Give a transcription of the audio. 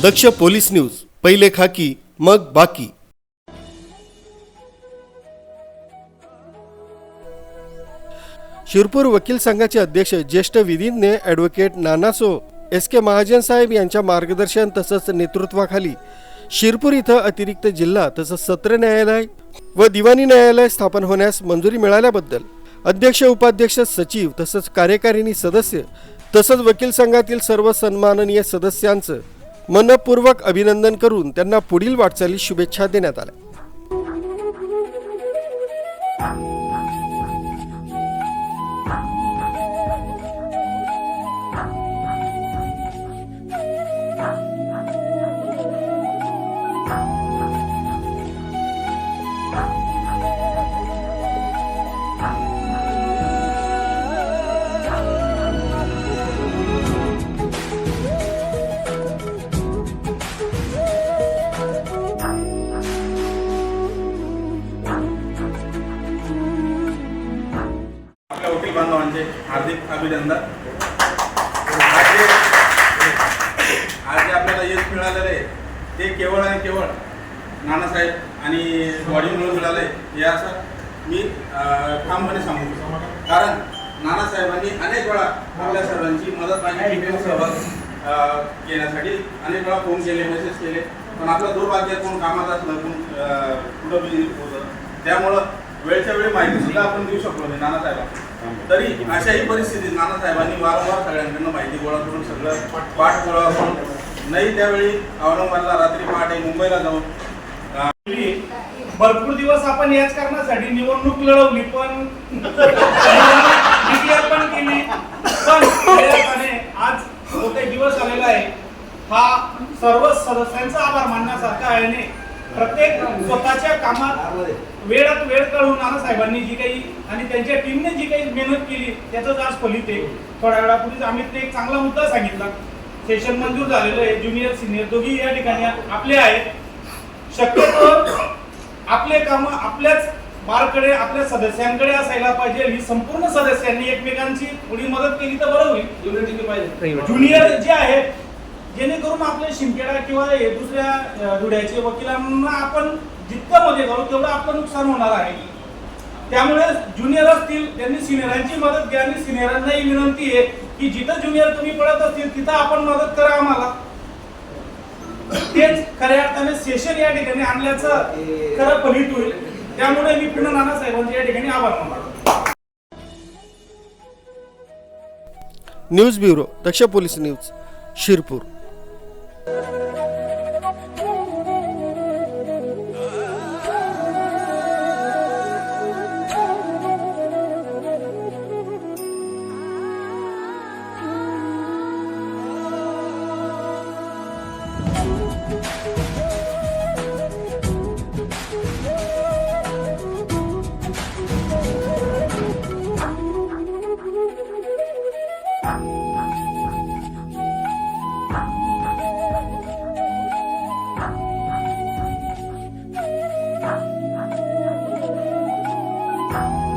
दक्ष police news पहिले खाकी मग बाकी. शिरपूर वकील संघाचे अध्यक्ष ज्येष्ठ विधीज्ञ advocate Nanaso S K Mahajan साहेब यांच्या मार्गदर्शन तसंच नेतृत्वाखाली शिरपूर इथं अतिरिक्त जिल्हा तसंच सत्र न्यायालय व दिवाणी न्यायालय स्थापन होण्यास मंजुरी मिळाल्याबद्दल अध्यक्ष उपाध्यक्ष सचिव तसंच कार्यकारिणी सदस्य तसंच वकील संघातील सर्व सन्माननीय सदस्यांचं मनपूर्वक अभिनंदन करून त्यांना पुढील वाटचालीस शुभेच्छा देण्यात आल्या. आपल्या वकील बांधवांचे हार्दिक अभिनंदन. आज जे आज जे आपल्याला यश मिळालेलं आहे ते केवळ आणि केवळ नानासाहेब आणि बॉडीमुळे मिळालं आहे हे असं मी ठामपणे सांगू कारण नानासाहेबांनी अनेक वेळा आपल्या सर्वांची मदत मागितली सहभाग घेण्यासाठी अनेक वेळा फोन केले मेसेज केले. पण आपलं दुर्भाग्य कोण कामात असलं कोण कुठं बिझी होतं त्यामुळं वेळच्या वेळी माहिती सुद्धा आपण देऊ शकलो नाही नानासाहेबांना. तरी अशाही परिस्थितीत नानासाहेबांनी वारंवार सगळ्यांकडनं माहिती गोळा करून सगळं पाठ गोळा करून नाही त्यावेळी औरंगाबादला रात्री पहाटे मुंबईला जाऊन भरपूर दिवस आपण याच कारणासाठी निवडणूक लढवली पण पण केली. पण आज जो काही दिवस आलेला आहे. हा सर्व सदस्यांचा आभार मानण्यासारखा आहे प्रत्येक स्वतःच्या कामात वेळात वेळ काढून नानासाहेबांनी जी काही आणि त्यांच्या टीमने जी काही मेहनत केली त्याचंच आज फलित आहे. थोड्या वेळापूर्वीच अमितने एक चांगला मुद्दा सांगितला. सेशन मंजूर झालेलं आहे. ज्युनियर सिनियर दोघी या ठिकाणी आपले आहेत. शक्यतो आपले काम आपल्याच बारकडे आपल्या सदस्यांकडे असायला पाहिजे. ही संपूर्ण सदस्यांनी एकमेकांची थोडी मदत केली तर बरं होईल. ज्युनियर जे आहेत जेणेकरून आपले शिंकेडा किंवा दुसऱ्या अं, धुड्याचे वकिलांना आपण जितकं मध्ये करू तेवढं आपलं नुकसान होणार आहे. त्यामुळे ज्युनियर असतील त्यांनी सिनियरांची मदत घ्या आणि सिनियरांनाही विनंती आहे की जिथं ज्युनियर तुम्ही पडत असतील तिथं आपण मदत करा आम्हाला. तेच खऱ्या अर्थाने सेशन या ठिकाणी आणल्याचं खरं फलित होईल. त्यामुळे मी पुन्हा नानासाहेबांचे या ठिकाणी आभार मानतो. News bureau Daksh police news Shirpur. Bye.